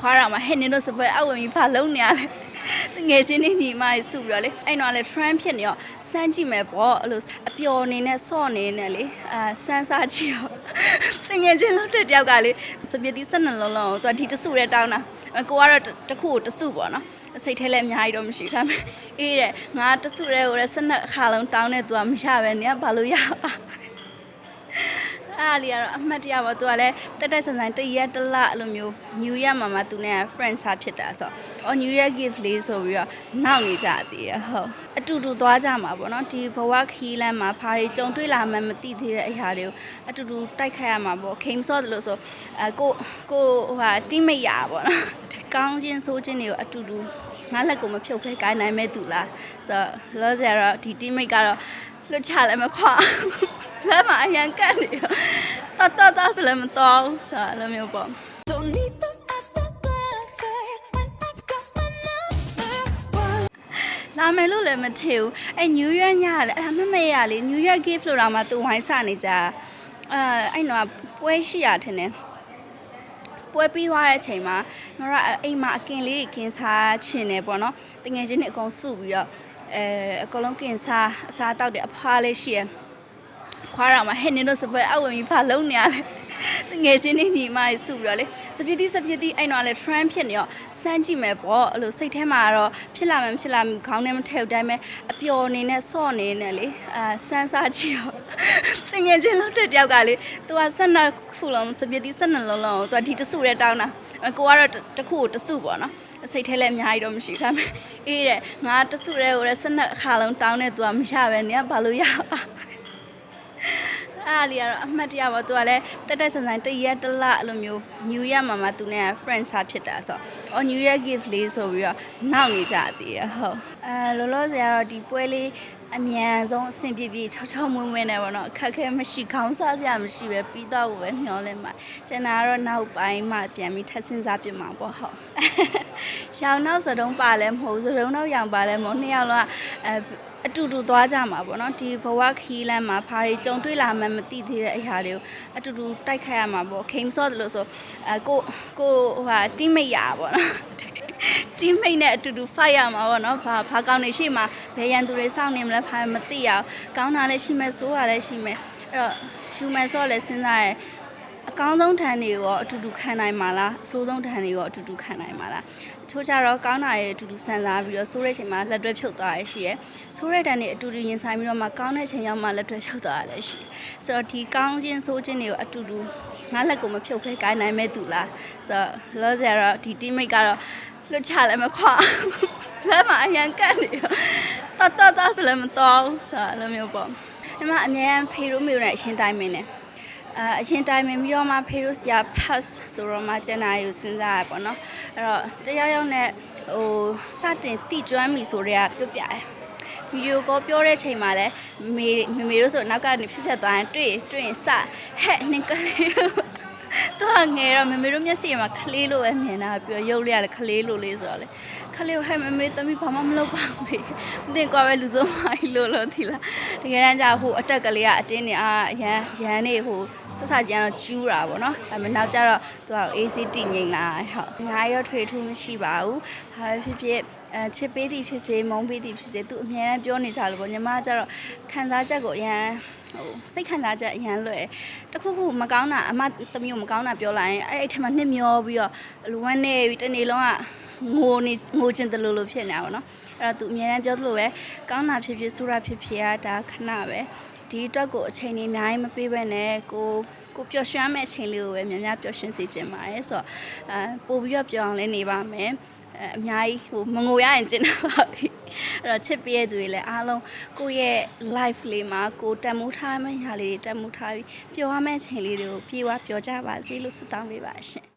ခွားတော့မှဟဲ့နင်တို့စပွဲအဝင်ပြီးဘာလုံးနေရလဲငယ်ချင်းနေညီမကြီးစုပြီးတော့လေအဲ့တော့လေ trend ဖြစ်နေတော့စမ်းကြည့်မယ်ပေါ့အဲ့လိုအပျော်နေနဲ့ဆော့နေနဲ့လေအာစမ်းစားကြည့်တော့ငယ်ချင်းလို့တဲ့တယောက်ကလေစပစ်တီ12လုံးလုံးကိုသူကဒီတစုရဲတောင်းတာကိုကတော့တစ်ခုကိုတစုပေါ့နော်စိတ်ထဲလည်းအများကြီးတော့မရှိဒါပေမဲ့အေးတဲ့ငါတစုရဲကိုလည်း12အခါလုံးတောင်းနေသူကမရပဲနေကဘာလို့ရပါ အားလီကတော့အမှတ်တရပါသူကလည်းတက်တက်ဆန်ဆန်တရက်တစ်လအဲ့လိုမျိုး New Year မှာမှသူနဲ့ friend စားဖြစ်တာဆိုတော့အော် New Year gift လေးဆိုပြီးတော့နောက်နေကြသေးရဟုတ်အတူတူသွားကြမှာပေါ့နော်ဒီဘဝခီးလမ်းမှာဘာတွေကြုံတွေ့လာမှမသိသေးတဲ့အရာတွေကိုအတူတူတိုက်ခိုက်ရမှာပေါ့ခိမ်စော့တယ်လို့ဆိုအဲကိုကိုဟိုဟာ teammate ရပါပေါ့နော်ကောင်းချင်းဆိုးချင်းတွေကိုအတူတူငါလက်ကိုမဖြုတ်ဖဲကိုင်းနိုင်မဲ့သူလားဆိုတော့လောဆယ်ကတော့ဒီ teammate ကတော့လွတ်ချလည်းမခွာ လက်မအရန်ကတ်နေတော့တတ်တတ်ဆိုလည်းမတော်ဘူးဆိုတော့အဲ့လိုမျိုးပေါ့ Don't need those other lovers when I got my number one. လာမယ်လို့လည်းမထင်ဘူးအဲ New Year ညကလည်းအဲ့မမေရလေ New Year gift လို့တော့မှသူဝိုင်းစနေကြအဲအဲ့တော့ပွဲရှိရထင်တယ်ပွဲပြီးသွားတဲ့အချိန်မှာငါတို့ကအိမ်မှာအကင်လေးကင်စားချင်တယ်ပေါ့နော်တငယ်ချင်းတွေအကုန်စုပြီးတော့အဲအကုန်လုံးကင်စားအစားတောက်တယ်အဖွားလေးရှိရယ် ခွားတော့မှဟဲ့နင်တို့စပွဲအဝင်ပြီးဘာလုံးနေရလဲတငယ်ချင်းတွေညီမကြီးစုပြီးတော့လေစပစ်တီစပစ်တီအဲ့တော့လေ trend ဖြစ်နေတော့စမ်းကြည့်မယ်ပေါ့အဲ့လိုစိတ်ထဲမှာကတော့ဖြစ်လာမှမဖြစ်လာမှခေါင်းထဲမထည့်ဘူးဒါပေမဲ့အပျော်နေနဲ့ဆော့နေနဲ့လေအာစမ်းစားကြည့်တော့တငယ်ချင်းလို့တဲ့တယောက်ကလေသူကဆက်နှစ်ခုလုံးစပစ်တီဆက်နှစ်လုံးလုံးကိုသူကဒီတစုရဲတောင်းတာကိုကတော့တစ်ခုကိုတစုပေါ့နော်စိတ်ထဲလည်းအများကြီးတော့မရှိဒါပေမဲ့အေးတဲ့ငါတစုရဲကိုလည်းဆက်နှစ်အခါလုံးတောင်းနေသူကမရပဲနေကဘာလို့ရပါ အားလီကတော့အမှတ်တရပါသူကလည်းတက်တက်ဆန်ဆန်တရက်တစ်လအဲ့လိုမျိုး New Year မှာမှသူနဲ့ friend စားဖြစ်တာဆိုတော့အော် New Year gift လေးဆိုပြီးတော့နောက်နေကြသေးရဟုတ်အဲလောလောဆယ်ကတော့ဒီပွဲလေးအမြန်ဆုံးအဆင်ပြေပြေချောချောမွေ့မွေ့နေပါတော့အခက်အခဲမရှိခေါင်းစားစရာမရှိပဲပြီးတော့ပဲမျောလဲမှာကျန်တာကတော့နောက်ပိုင်းမှပြန်ပြီးထပ်စဉ်းစားပြမှာပေါ့ဟုတ်ရောင်နောက်စတုံးပါလဲမဟုတ်စတုံးနောက်ရောင်ပါလဲမဟုတ်နှစ်ယောက်လုံးက အဲအတူတူသွားကြမှာပေါ့နော်ဒီဘဝခီးလမ်းမှာဘာတွေကြုံတွေ့လာမှမသိသေးတဲ့အရာတွေကိုအတူတူတိုက်ခိုက်ရမှာပေါ့ခိမ်စော့တယ်လို့ဆိုအဲကိုကိုဟိုဟာ teammate ရပါပေါ့နော် teammate နဲ့အတူတူ fight ရမှာပေါ့နော်ဘာဘာကောင်းနေရှိမှာဘယ်ရန်သူတွေစောင့်နေမလဲဘာမသိရအောင်ကောင်းတာလည်းရှိမယ်ဆိုးတာလည်းရှိမယ်အဲ့တော့ယူမယ်ဆိုတော့လည်းစဉ်းစားရ အကောင်းဆုံးထန်တွေရောအတူတူခံနိုင်မှာလားအဆိုးဆုံးထန်တွေရောအတူတူခံနိုင်မှာလားချိုးကြတော့ကောင်းတာရဲ့အတူတူဆန်စားပြီးတော့ဆိုးတဲ့ချိန်မှာလက်တွဲဖြုတ်သွားရရှိရဲဆိုးတဲ့တန်တွေအတူတူရင်ဆိုင်ပြီးတော့မှကောင်းတဲ့ချိန်ရောက်မှလက်တွဲဖြုတ်သွားရလည်းရှိဆိုတော့ဒီကောင်းခြင်းဆိုးခြင်းတွေကိုအတူတူငါလက်ကိုမဖြုတ်ဖဲကိုင်းနိုင်မဲ့သူလားဆိုတော့လောဆယ်ကတော့ဒီ teammate ကတော့လွတ်ချလည်းမခွာလက်မအရန်ကတ်နေတော့တတ်တတ်ဆိုလည်းမတော်ဘူးဆိုတော့အဲ့လိုမျိုးပေါ့ဒီမှာအများဖေရိုးမျိုးနဲ့အရှင်းတိုင်းမင်းနဲ့ အအရင်တိုင်းမပြီးတော့မှဖေတို့ဆရာ pass ဆိုတော့မှကျန်တာယူစဉ်းစားရပေါ့နော်အဲ့တော့တယောက်ယောက်နဲ့ဟိုစတင်တိကျွမ်းပြီဆိုတော့ပြပြတယ်ဗီဒီယိုကောပြောတဲ့ချိန်မှာလဲမေမေမေတို့ဆိုနောက်ကနေဖြစ်ဖြစ်သွားရင်တွေ့တွေ့ရင်စဟဲ့နင်ကလေး တော့ငယ်တော့မေမေတို့မျက်စိမှာခလေးလိုပဲမြင်တာပြောရုပ်လေးကလည်းခလေးလိုလေးဆိုတော့လေခလေးကိုဟဲ့မေမေသမီးဘာမှမလုပ်ပါဘူးမသိကွာပဲလူစုံမိုင်းလို့လို့ဒီလားတကယ်တမ်းကျဟိုအတက်ကလေးကအတင်းနေအာရန်ရန်နေဟိုဆက်စကြမ်းတော့ကျူးတာပေါ့နော်အဲမနောက်ကျတော့သူက AC တည်ငိမ့်လာဟုတ်အများရောထွေထူးမရှိပါဘူးဟာဖြစ်ဖြစ်အဲချစ်ပေးသည်ဖြစ်စေမုန်းပေးသည်ဖြစ်စေသူအများအားပြောနေကြလို့ပေါ့ညီမကကျတော့ခံစားချက်ကိုအရန် ဟိုစိတ်ခံစားချက်အရန်လွယ်တခုခုမကောင်းတာအမသမီးကိုမကောင်းတာပြောလိုက်ရင်အဲ့အဲ့ထက်မှနှစ်မျောပြီးတော့လူဝမ်းနေပြီးတနေ့လုံးကငိုနေငိုချင်တယ်လို့လို့ဖြစ်နေတာပေါ့နော်အဲ့တော့သူအများအားပြောသလိုပဲကောင်းတာဖြစ်ဖြစ်ဆိုးတာဖြစ်ဖြစ်ကဒါခဏပဲဒီအတွက်ကိုအချိန်ကြီးအများကြီးမပေးဘဲနဲ့ကိုကိုပျော်ရွှင်မဲ့အချိန်လေးကိုပဲများများပျော်ရွှင်စေချင်ပါတယ်ဆိုတော့အဲပို့ပြီးတော့ပျော်အောင်လည်းနေပါမယ် အဲအများကြီးဟိုမငိုရရင်ကျင်တော့ပါပြီအဲ့တော့ချစ်ပေးရတဲ့သူတွေလည်းအားလုံးကိုယ့်ရဲ့ life လေးမှာကိုတန်မိုးထားမယ့်ညာလေးတွေတန်မိုးထားပြီးပျော်ရမယ့်အချိန်လေးတွေကိုပြေဝပျော်ကြပါစေလို့ဆုတောင်းပေးပါရှင်